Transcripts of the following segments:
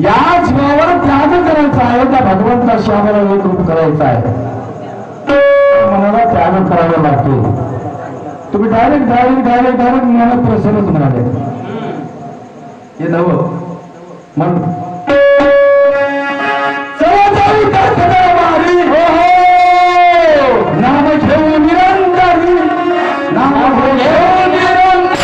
या जीवावर त्याग करायचा आहे त्या भगवंताशी आम्हाला एकरूप करायचा आहे. मनाला त्याग करावा लागतो. तुम्ही डायरेक्ट डायरेक्ट डायरेक्ट डायरेक्ट मनात प्रसन्नच म्हणाले. हे नव मन चला जाऊ नाम घेऊ निरंतरी नाम घेऊ निरंतरी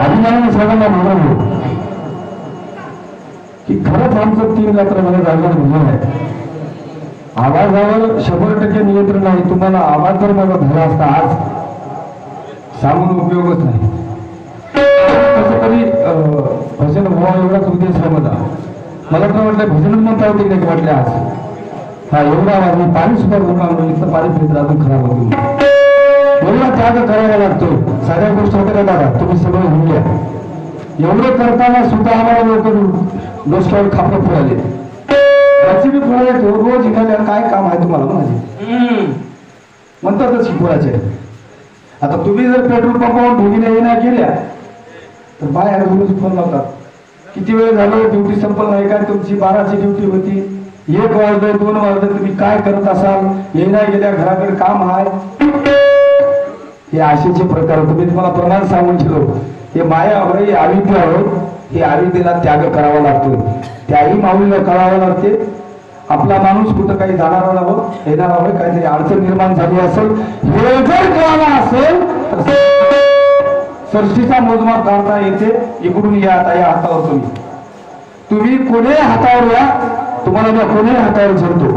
अभिमानाने सगळ्यांना म्हणून की खरंच आमचं तीन यात्रामध्ये जागरण भजन आहे आवाजावर शंभर टक्के नियंत्रण नाही. तुम्हाला आवाज जर माझा झाला असता आज सांगून उपयोगच नाही. कसं तरी भजन व्हावा एवढाच उद्देश आहे मला मला तर वाटलं भजन म्हणता होते की वाटले आज. हा एवढा आवाज. मी पाणी सुद्धा बोलणार नाही इथं पाणी पित्र अजून खराब होती एवढा त्याग करावा लागतो. साध्या गोष्ट होत्या दादा? तुम्ही सगळं होऊन घ्या एवढं करताना सुद्धा आम्हाला लोक डोसक्यावर खापड फुराले त्याची बी फुराले रोज एखाद्या काय काम आहे तुम्हाला म्हणाले म्हणतातच शिकवायचे आता तुम्ही जर पेट्रोल पंपावर ढोगीला येण्या गेल्या तर बाहेर रोज फोन लावतात. किती वेळ झालं ड्युटी संपल नाही काय तुमची बाराची ड्युटी होती. एक वाजलं दोन वाजलं तुम्ही काय करत असाल? येण्या गेल्या घराकडे काम आहे. हे आशेचे प्रकार तुम्ही तुम्हाला प्रमाण सांगून ठेवलो. हे माया होय हे आविद्य होय हे आविद्येला त्याग करावा लागतो. त्याही माऊलीला कळावं लागते. आपला माणूस कुठं काही जाणार हवं येणार हवं काहीतरी अडचण निर्माण झाली असेल हे जर कळाला असेल तर सृष्टीचा मोजमाप काढता येते. इकडून या आता या हातावर तुम्ही. तुम्ही कोणी हातावर या तुम्हाला मी कोणी हातावर झरतो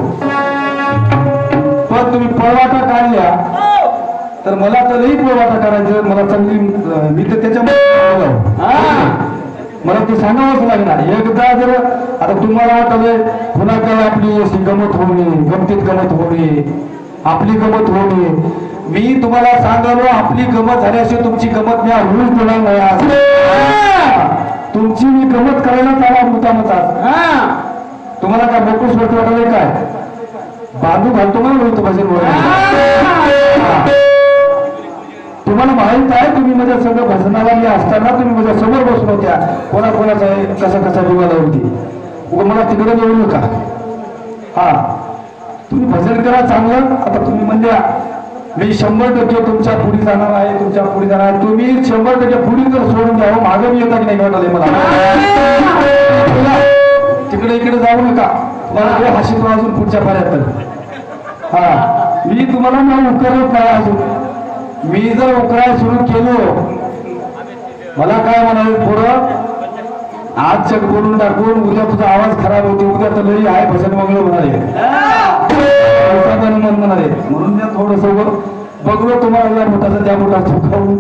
पण तुम्ही पळवाटा काढल्या तर मला तर लई पळवाटा करायचं. मला चांगली मी तर त्याच्यामध्ये मला ते सांगावंच लागणार. एकदा जर आता तुम्हाला वाटलं पुन्हा काय आपली अशी गमत होणे गमतीत गमत होणे आपली गमत होणे. मी तुम्हाला सांगालो आपली गमत झाल्याशिवाय तुमची गमत मी होऊच देणार नाही. तुमची मी गमत करायला चाला मुद्दामच आज. तुम्हाला काय मोकळूच वाटत वाटलं काय? बांधू घालतो मला बोलतो भजन बोलायला. तुम्हाला माहीत आहे तुम्ही माझ्या सगळं भजनाला मी असताना तुम्ही माझ्यासमोर बसून होत्या. कोणा कोणाचा कसा कसा विवाद होती? मला तिकडे येऊ नका. हा. तुम्ही भजन करा चांगलं. आता तुम्ही म्हणजे मी शंभर टक्के तुमच्यापुढे जाणार आहे तुमच्यापुढे जाणार आहे. तुम्ही शंभर टक्के पुढे जर सोडून द्यावं हो, मागे मी येतात नाही वाटले मला? तिकडे इकडे जाऊ नका. मला ते हशीत अजून पुढच्या पर्यंत हा. मी तुम्हाला ना उकरत नाही अजून. मी जर उकराय सुरू केलो मला काय म्हणाले पुढं आज चक बोलून टाकून उद्या तुझा आवाज खराब होतो उद्या तर लई आहे भजन मंगळ म्हणाले. म्हणाले. म्हणून मी थोडस बघलो तुम्हाला या मोठाचा त्या मोठा चुकावून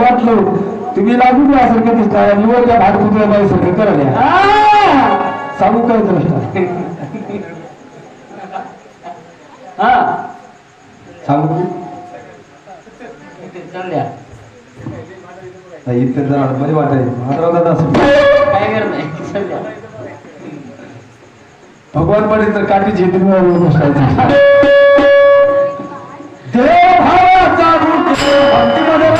वाटलो. तुम्ही लागू द्या सारखं दिसणार आणि वर त्या भाग कुत्र्या बाई सारखं करायला सांगू काय तर? सांगू? नाही इथे जर बरी वाटायची भगवान पडे तर काठी झेपी बसायची देव भावाचा रूप भक्तीमध्ये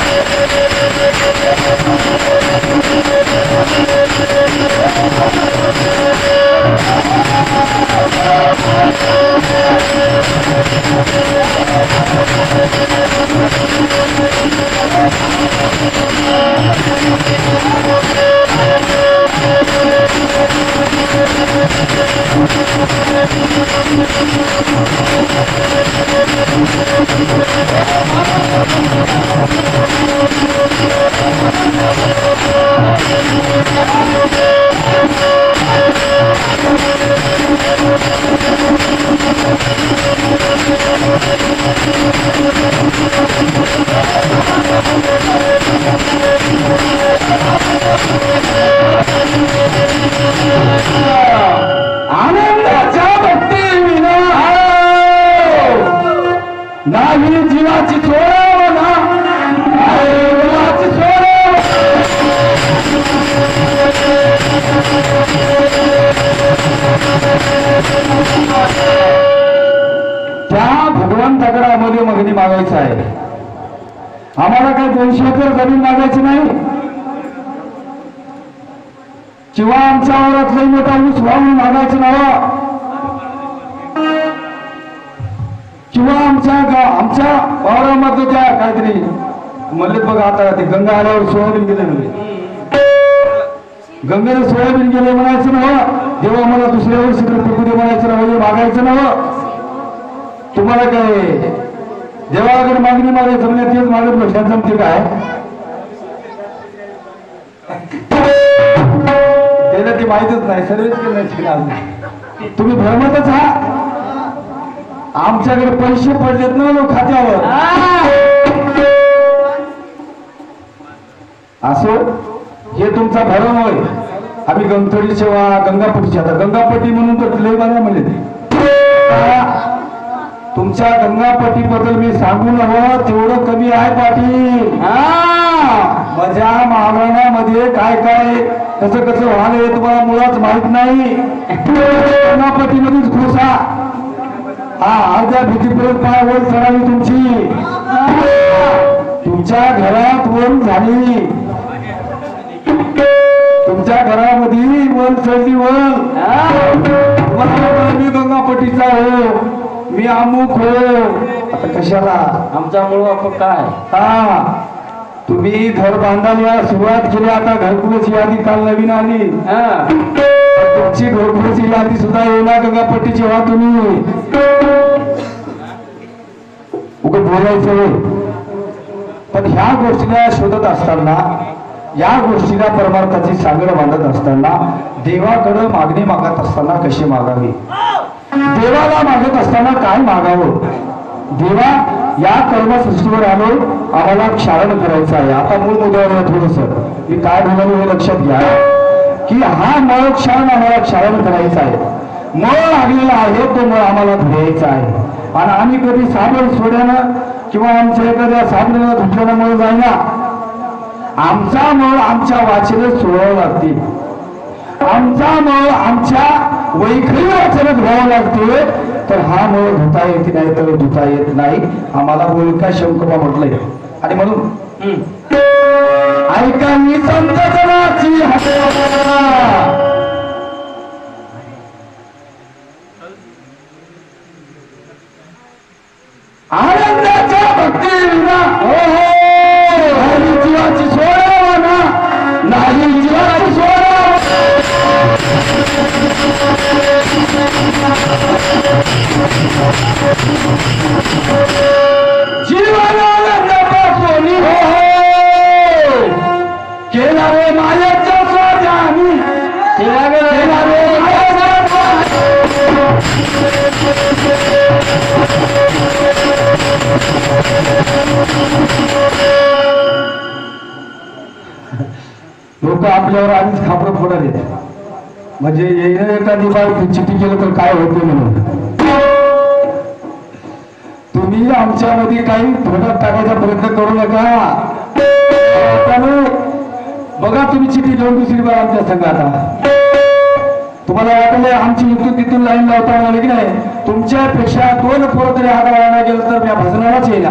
दोनशे एकर जमीन मागायची नाही? किंवा आमच्या वावरात लई मोठा ऊस वाहून मागायचं नावा हो. किंवा आमच्या गा- आमच्या वावरामध्ये त्या काहीतरी म्हणले बघा आता ते गंगा आल्यावर सोयाबीन गेले म्हणजे गंगेने सोयाबीन गेले म्हणायचं नव हो. देवा मला दुसऱ्या वर्षी प्रकृती म्हणायचं नव हो, हे मागायचं नव तुम्हाला काय? देवाकडे मागणी मागायचं म्हणजे तेच मागत लक्षात जमते काय? त्याला ती माहितच नाही सर्वच करण्याची तुम्ही भ्रमतच हा? आमच्याकडे पैसे पडलेत ना लोक खात्यावर. असो हे तुमचा भरम होय. आम्ही गंगथडी सेवा गंगापट्टीची आता. गंगापट्टी म्हणून तर लय बघा म्हणले तुमच्या गंगापट्टी बद्दल मी सांगू नवं तेवढं कमी आहे पाटील माझ्या महाराणामध्ये काय काय कसं कसं व्हायला तुम्हाला मुळात माहीत नाही. गंगापट्टीमध्येच घुसा हा अर्ध्या भीतीपर्यंत पाय वर चढावी तुमची. तुमच्या घरात वर झाली. तुमच्या घरामध्ये वर चढली वाटलं मी गंगापट्टीचा हो. मी अमुक हो. आता कशाला? आमच्यामुळं आपण काय? हा. तुम्ही घर बांधायला सुरुवात केली आता घरकुलाची यादी काल नवीन आली. हा. तुमची घरकुलाची यादी सुद्धा येणार गंगापट्टीची व्हा तुम्ही. उग बोलायचं. पण ह्या गोष्टीला शोधत असताना या गोष्टीला परमार्थाची सांगड बांधत असताना देवाकडं मागणी मागत असताना कशी मागावी? देवाला मागत असताना काय मागावं? देवा या कर्मसृष्टीवर आलो आम्हाला क्षारण करायचं आहे. आता मूळ मुद्द्यावर थोडस. मी काय बोलावं हे लक्षात घ्या. की हा मळ क्षारण आम्हाला क्षारण करायचा आहे. मळ लागलेला आहे तो मळ आम्हाला धुवायचा आहे. आणि आम्ही कधी साबण सोड्यानं किंवा आमच्या एखाद्या साबणानं धुतल्यानं मळ जाईना आमचा मळ आमच्या वाचेने सोडावं लागते. आमचा मळ आमच्या वैखरी वाचनात घ्यावा लागतोय तर हा मळ धुता येत नाही तर धुता येत नाही आम्हाला बोलका शंकबा म्हटलंय आणि म्हणून. ऐका मी संत जनाची हातवणा. आनंदाच्या भक्ती विना हो हो नाही जीवाची सोडावा ना नाही जीवाची सोडावा जीवनानंदापासून हो हो केला रे मायाच्या स्वाजानी केला रे केला रे मायाच्या स्वाजानी. लोक आपल्यावर आधीच खापरं फोडाले म्हणजे येणं एखादी बाई चिठी केलं तर काय होते म्हणून? तुम्ही आमच्यामध्ये काही थोडं टाकायचा प्रयत्न करू नका. त्यामुळे बघा तुम्ही चिठी घेऊन दुसरी बार आमच्या संघात आता. तुम्हाला वाटलं आमची इथून तिथून लाईन लावता आली की नाही? तुमच्यापेक्षा दोन पोरं तरी हात गेलं तर मी भजनालाच येईल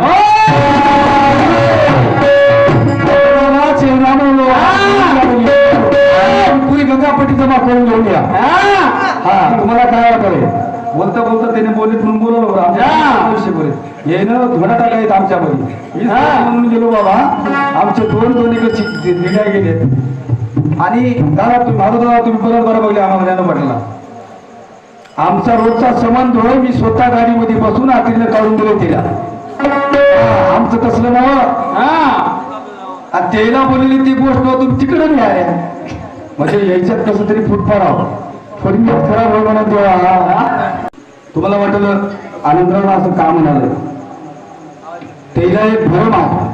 येणं धोडा टाकायत आमच्यामध्ये. मी म्हणून गेलो बाबा. आमचे दोन दोन इकडे दिल्या गेले. आणि दादा तुम्ही माझा दादा तुम्ही परत बरं बघले आम्हाला पटला आमचा रोजचा संबंध होय मी स्वतः गाडीमध्ये बसून आतीला काढून दिले तिला. आमचं तसलं नाव. त्याला बोललेली ती गोष्ट तुम्ही तिकडे न्याय म्हणजे यायच्यात कसं तरी फूट पडावं थोडी खराब होय म्हणा तेव्हा तुम्हाला वाटलं आनंदराव असं का म्हणालं? त्याला एक भरम आहे.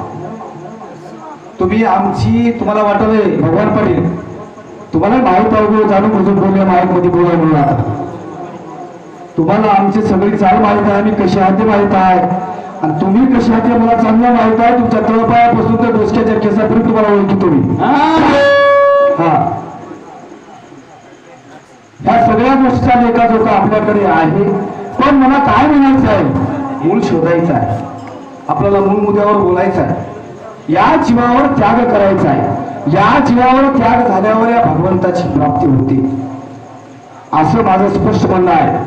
तुम्ही आमची तुम्हाला वाटलंय भगवान पाटील तुम्हाला माहीत आहे जाणून बुजून बोलूया माहीत मध्ये बोलाय म्हणून आता. तुम्हाला आमची सगळी चाल माहीत आहे आम्ही कशी आहात ते माहीत आहे. आणि तुम्ही कशी आहात ते मला चांगलं माहीत आहे तुमच्या तळपायापासून तर डोसक्याच्या केसापर्यंत तुम्हाला ओळखी तुम्ही. हा. ह्या सगळ्या गोष्टीचा लेखाजोखा आपल्याकडे आहे. पण मला काय म्हणायचं आहे? मूळ शोधायचं आहे. आपल्याला मूळ मुद्द्यावर बोलायचं आहे. या जीवावर त्याग करायचा आहे. या जीवावर त्याग झाल्यावर या भगवंताची प्राप्ती होते. असं माझं स्पष्ट म्हणणं आहे.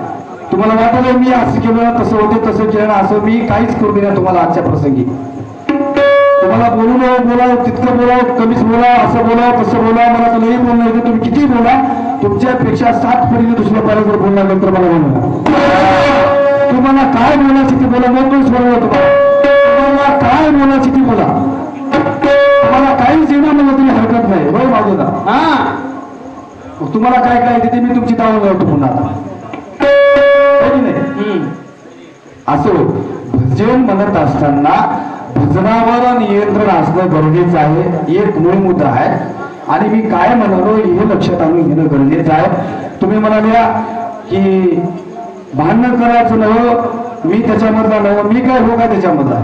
तुम्हाला वाटलं मी असं केलं तसं होते तसं केलं असं मी काहीच करू दिलं तुम्हाला आजच्या प्रसंगी. तुम्हाला बोलू नये बोलावं तितकं बोलावं कमीच बोलाव असं बोलाव तसं बोलाव मला तर नाही बोलणं येतं तुम्ही किती बोला तुमच्यापेक्षा सात पडीने दुसऱ्या पाहिजे जर बोलणार नंतर मला बोलणार तुम्हाला काय बोलायचं ते बोला मोकळच बोलवा तुम्हाला काय बोलायचं ते बोला. तुम्हाला काहीच येणार मला तरी हरकत नाही. होय बाजूला हा. तुम्हाला काय काय येते ते मी तुमची तावून लावतो पुन्हा. असो भजन म्हणत असताना भजनावर नियंत्रण असणं गरजेचं आहे. एक मूळ मुद्दा आहे. आणि मी काय म्हणालो हे लक्षात आणून घेणं गरजेचं आहे. तुम्ही म्हणाल्या की भांडण करायचं नवं मी त्याच्यामधला नवं मी काय हो का त्याच्यामधला.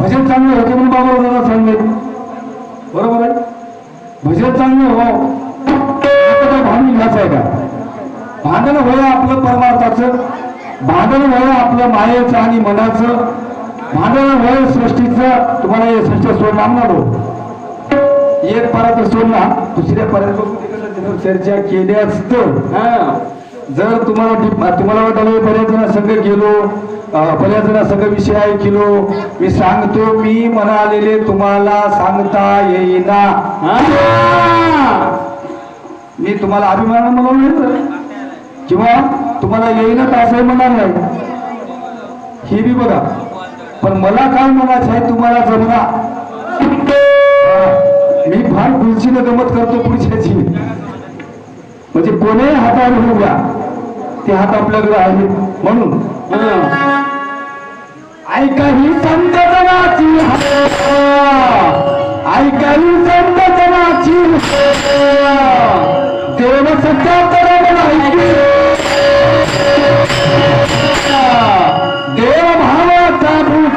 भजन चांगलं होते म्हणून बाबा दादा चांगले बरोबर आहे? भजन चांगलं हो. भांडण घ्यायचं आहे का? भांडण होय आपलं परमार्थाचं भांडण होय आपलं मायेचं आणि मनाचं भांडण होय सृष्टीचं तुम्हाला हे सृष्टी सोडणार हो. ना भाऊ एक पर्यंत सोडला दुसऱ्या पर्यंत चर्चा केल्याच तर हा. जर तुम्हाला तुम्हाला वाटलं बऱ्याच जण संघ गेलो बऱ्याच जण संघ विषय ऐकलो मी सांगतो मी म्हणालेले तुम्हाला सांगता येईना. मी तुम्हाला अभिमान म्हणून. किंवा तुम्हाला येईना तर असंही म्हणणार नाही. हे बी बघा. पण मला काय म्हणायचं आहे तुम्हाला जमना मी फार खुर्चीनं गमत करतो पुढच्याची म्हणजे हातावर होऊ द्या ते हात आपल्याकडे आहेत. म्हणून ऐका ही संत जनाची ऐका ही संत जनाची देव सत्या देव भावाचा भूत.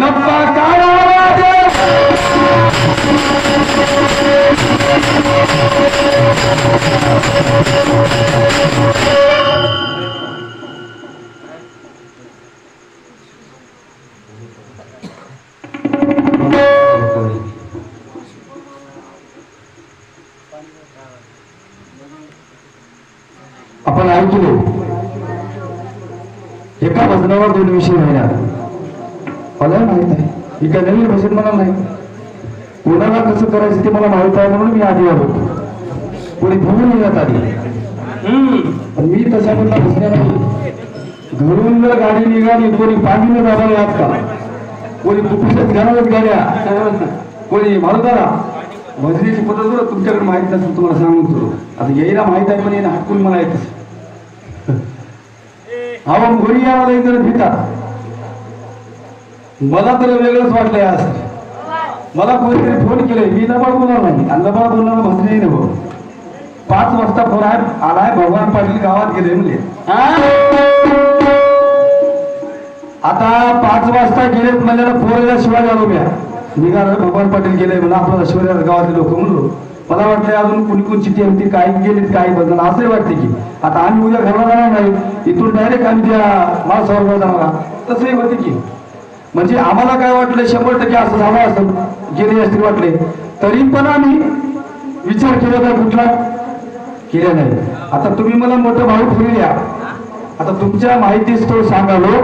नप्पा काढावा देवाचा भजनावर दोन विषय राहिल्या मला माहीत आहे. ही काय नवीन भजन मला नाही. कोणाला कसं करायचं ते मला माहीत आहे म्हणून मी आधी आलो. कोणी भूमी येण्यात आली. पण मी तशामधला भजण्या नाही. घरून जर गाडी निघाली कोणी पाणीनं जाणार यात का कोणी कुठल्याच घरालाच गाड्या. कोणी मारुतारा भजनीची पद्धत तुमच्याकडे माहीत नसेल तुम्हाला सांगून तुला आता येईला माहीत आहे पण येणं हटकून मला येतच. हा मग घरी एक जण भितात मला तर वेगळंच वाटलंय आज. मला कोणीतरी फोन केले मी लबाड बोलणार नाही. आणि लबाड बोलणार भजने नाही भाऊ. पाच वाजता फोन आहे आलाय भगवान पाटील गावात गेले म्हणले. हा. आता पाच वाजता गेलेत म्हणल्याला फोरला शिवाय आलो मी निघालो भगवान पाटील गेले म्हणून आपल्याला शिवाय गावातले लोक म्हणलो मला वाटलं अजून कुणी कोण टीम होती काही गेलीत काही बदल असंही वाटते की आता आम्ही उद्या घरला जाणार नाही. इथून डायरेक्ट आम्ही त्या माणसावर जाणार तसंही होते की म्हणजे आम्हाला काय वाटलं शंभर टक्के असं झालं असं गेले असतील वाटले. तरी पण आम्ही विचार केला तर कुठला केला नाही. आता तुम्ही मला मोठं भाऊ द्या. आता तुमच्या माहितीस तो सांगालो.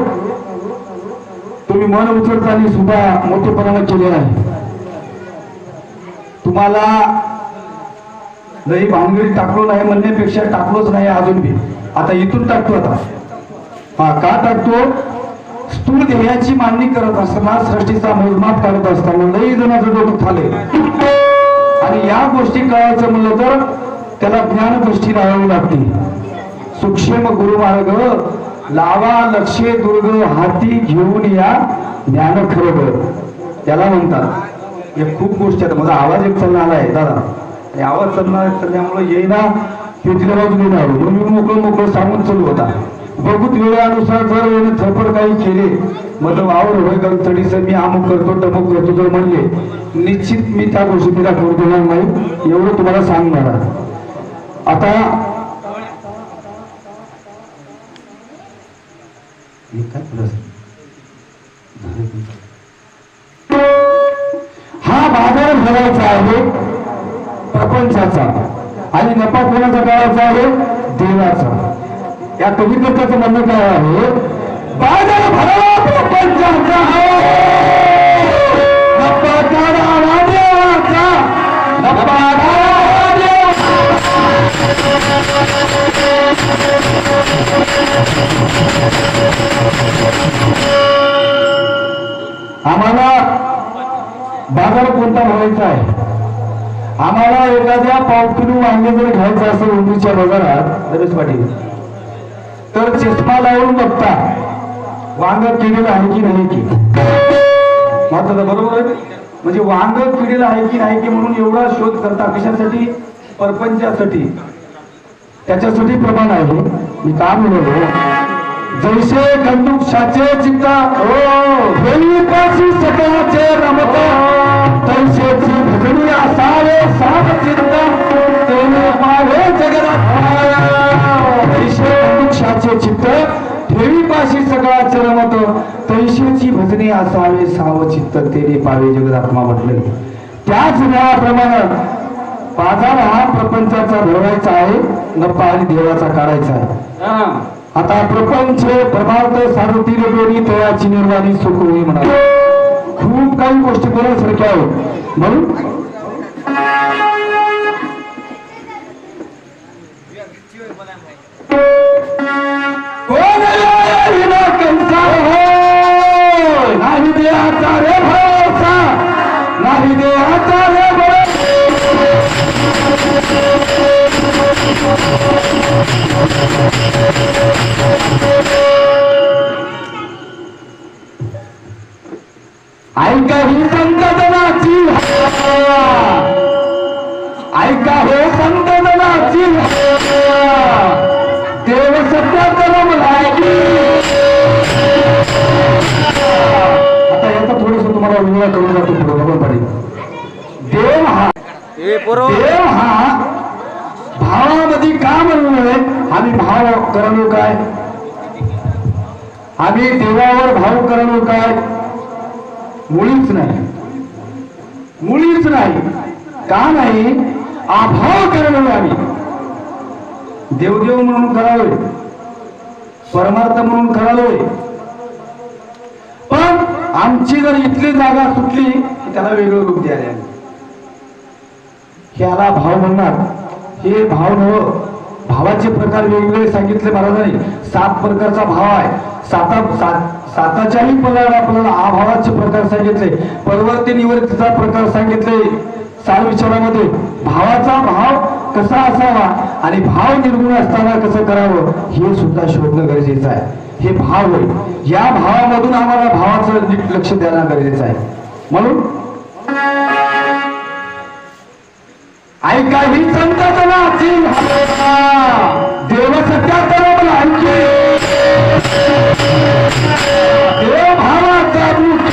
तुम्ही मन उचलताना सुद्धा मोठेपणानं केले नाही. तुम्हाला लई भानगडी टाकलो नाही म्हणण्यापेक्षा टाकलोच नाही अजून बी. आता इथून टाकतो आता. हा का टाकतो? स्थूल ध्येयाची मांडणी करत असताना सृष्टीचा मोजमाप करत असताना लई जणांचं डोकं खाले. आणि या गोष्टी कळायचं म्हणलं तर त्याला ज्ञान दृष्टी लावावी लागते. सूक्ष्म गुरुमार्ग लावा लक्षे दुर्ग हाती घेऊन या ज्ञान खरं त्याला म्हणतात. हे खूप गोष्टी आहेत. माझा आवाज एक चालला आलाय. दादा. आवाज चालणार चालल्यामुळे येईना हे तिला बाजूने नाही म्हणून मी मोकळं मोकळं सांगून चालू होता. बघूत वेळेनुसार जर वेळेने थपड काही केले मग वावर होय गंतडीचं मी अमुक करतो टमुक करतो जर म्हणले निश्चित मी त्या गोष्टी तिला करू देणार नाही एवढं तुम्हाला सांगणार आता काय प्रपंचाचा आणि नफा कोणाचा करायचा आहे? देवाचा. या कविकर्त्याचं म्हणणं काय आहे? बाजार भरावा प्रपंचाचा नफा देवाचा. नफा आम्हाला बाजार कोणता भरायचा आहे? आम्हाला एखाद्या पाव किलो वांगे जर घ्यायचं असेल उंदीच्या बाजारात रमेश पाटील तर चष्मा लावून बघता वांग किडीला आहे की नाही की? मात्र बरोबर आहे. म्हणजे वांग किडीला आहे की नाही की म्हणून एवढा शोध करता कशासाठी? परपंचासाठी. त्याच्यासाठी प्रमाण आहे. मी काम म्हणलो? जैसे कंदुक्षाचे चित्ता हो। पाशी सकाळचे रमत तैसेची भजनी असावे साप चित्त तेने पावे जगदात कंदुक साचे चित्त ठेवी पाशी सकाळचे रमत तैसेची भजनी असावे साव चित्त तेने पावे जगदात्मा म्हटले त्याच न्यायाप्रमाणे बाजार हा प्रपंचाचा भरवायचा आहे नफा आणि देवाचा काढायचा आहे. हा. आता प्रपंच प्रभात सारुतीने दोन्ही तयाची निर्वाणी सुख होई म्हणा खूप काही गोष्टी बोलण्यासारख्या आहेत. म्हणून कोण विना नाही देहाचा रे भरोसा नाही देहाचा रे भरोसा. ऐका ही भाषा. ऐका हो भाषा. देव सध्या जन्मलाय की आता याचा थोडस तुम्हाला वेगळा करून जातो पुढे बघून पाहिजे देव हा. देव हा. का म्हणलोय आम्ही भाव करलो काय? आम्ही देवावर भाव करलो काय? मुळीच नाही. मुळीच नाही. का नाही? अभाव करलोय आम्ही. देवदेव म्हणून करालोय परमार्थ म्हणून करालोय पण आमची जर इथली जागा सुटली की त्याला वेगळं रूप द्यायला ह्याला भाव म्हणणार. हे भाव नव भावाचे प्रकार वेगवेगळे सांगितले महाराजांनी. सात प्रकारचा भाव आहे. साता सात साताच्याही पदाला आपल्याला आभावाचे प्रकार सांगितले. परवर्ती निवर्तीचा प्रकार सांगितले. साल विचारामध्ये भावाचा भाव कसा असावा आणि भाव निर्गुण असताना कसं करावं हे सुद्धा शोधणं गरजेचं आहे. हे भाव होईल या भावामधून आम्हाला भावाचं नीट लक्ष द्यायला गरजेचं आहे. म्हणून ऐका ही संकल्पना असेल देव सत्या ऐके देव भावाचा रूप.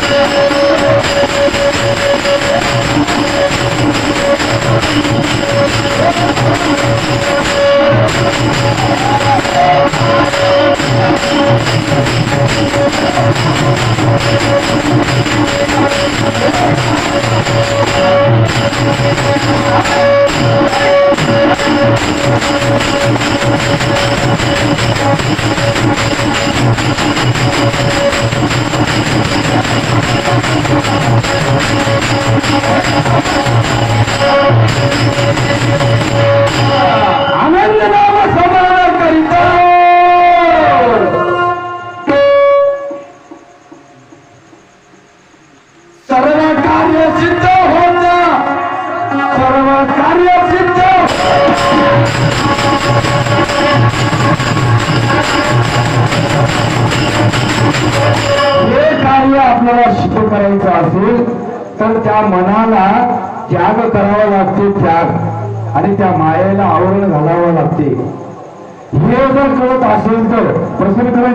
Thank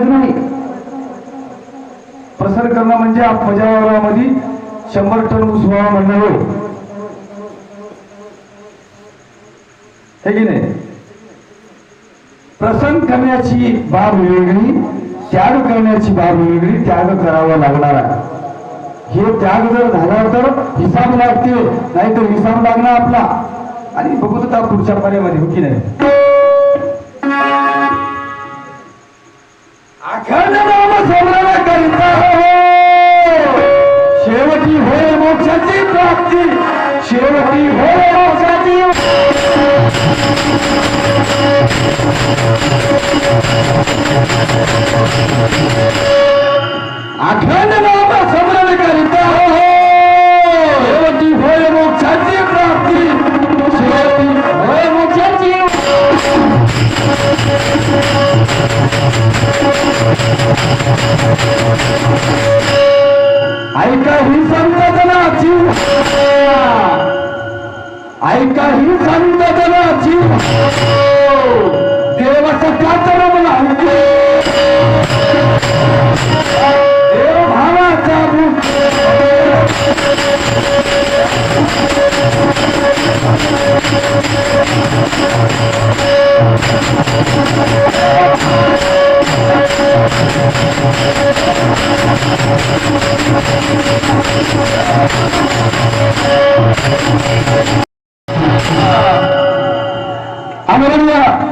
नाही. प्रसन्न करणं म्हणजे पजावरामध्ये शंभर टन ऊस व्हावा म्हणणार हे. हो. की नाही? प्रसन्न करण्याची बाब वेगळी त्याग करण्याची बाब वेगळी त्याग करावा लागणार आहे. हे त्याग जर झाला तर हिसाब लागते नाही तर हिसाब लागणार आपला. आणि बघू तर पुढच्या पर्यामध्ये हो की नाही? अखंड नाम स्मरण करिता हो शेवटी होय मोक्षाची प्राप्ती शेवटी होय मोक्षाची अखंड नाम स्मरण करिता ऐका ही संतजनाची ऐका ही देव सत्याचं रमण देव भावाचा रूप. आनंदीय माझा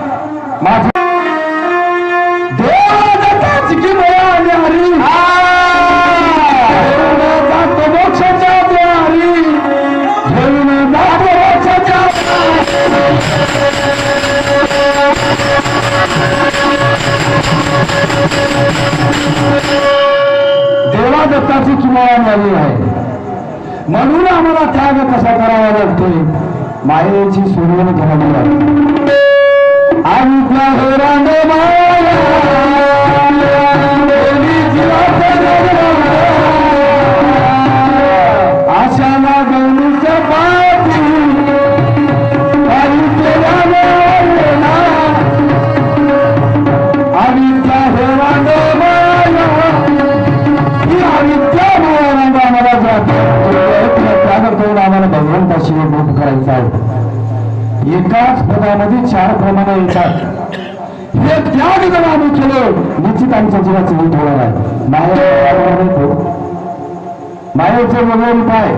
वगैरे काय?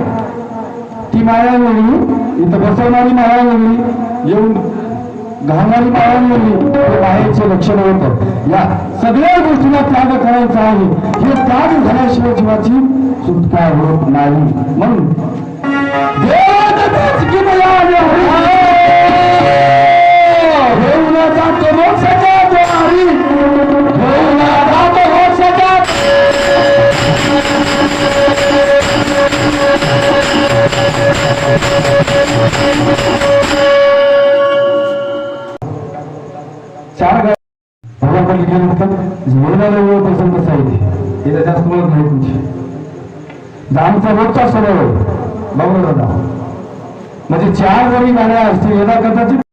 ती माया वेगळी इथं बसवणारी माया वेगळी येऊन घालणारी माया वेगळी मायेचे लक्षण होतं. या सगळ्या गोष्टीला त्याग करायचा आहे. हे त्याग झाल्याशिवाय जीवाची सुटका होत नाही. म्हणून देवाची की मला घेऊन जातो मोक्षाच्या द्वारी चार गाय गेल्यानंतर जीवनाला वेळ पसंत कसा येते जास्त नाही तुमची आमचा रोजचा सराव आहे दादा म्हणजे चार जरी गाड्या असतील यदा कदाचित